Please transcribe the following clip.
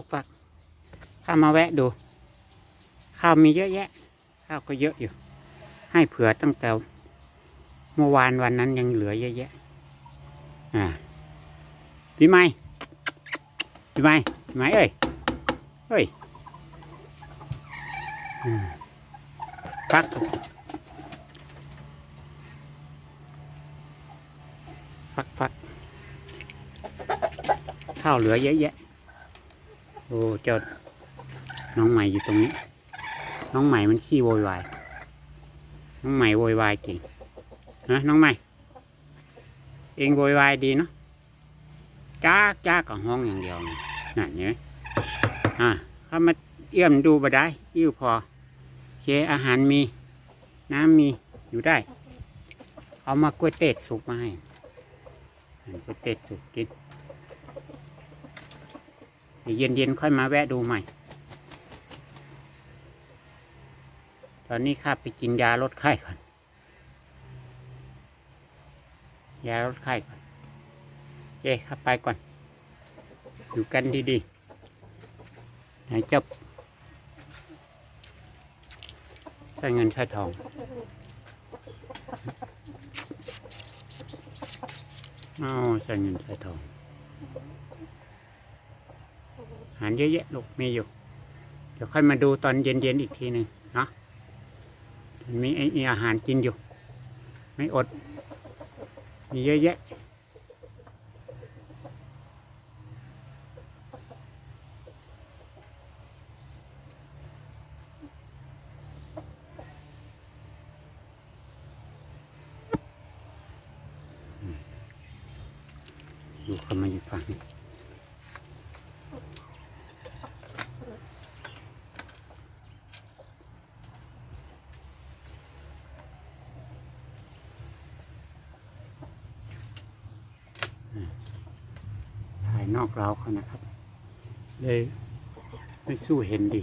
ลูกฟักข้ามาแวะดู ข้าวมีเยอะแยะ ข้าวก็เยอะอยู่ ให้เผื่อตั้งแต่เมื่อวานวันนั้นยังเหลือเยอะแยะ อ่าพี่ไม้พี่ไม้พี่ไม้เอ้ยเฮ้ยฟักฟักฟักข้าวเหลือเยอะแยะ โอ้เจ้าน้องใหม่อยู่ตรงนี้ น้องใหม่มันขี้โวยวาย น้องใหม่โวยวายจริงนะน้องใหม่ เองโวยวายดีเนาะจ้าจ้ากับห้องอย่างเดียวนี่นั่นเนไหมอ่าเข้ามาเอี่ยมดูบ่ได้อิ่วพอเคอาหารมี น้ำมีอยู่ได้ เอามากล้วยเตดสุกมาให้กล้วยเตดสุกกิน เดี๋ยวเย็นๆค่อยมาแวะดูใหม่ ตอนนี้ข้าไปกินยาลดไข้ก่อน ยาลดไข้ก่อนเอ๊ะข้าไปก่อน อยู่กันดีๆไหนเจ้าใช้เงินใช้ทองอ้าวใช้เงินใช้ทอง หารเยอะแยะลูกมีอยู่ เดี๋ยวค่อยมาดูตอนเย็นๆอีกทีหนึ่งเนาะมีไอ้มีอาหารกินอยู่ ไม่อด มีเยอะแยะดูเขามาอยู่ฝั่งนี้ นอกเราเขานะครับ เลยไม่สู้เห็นดี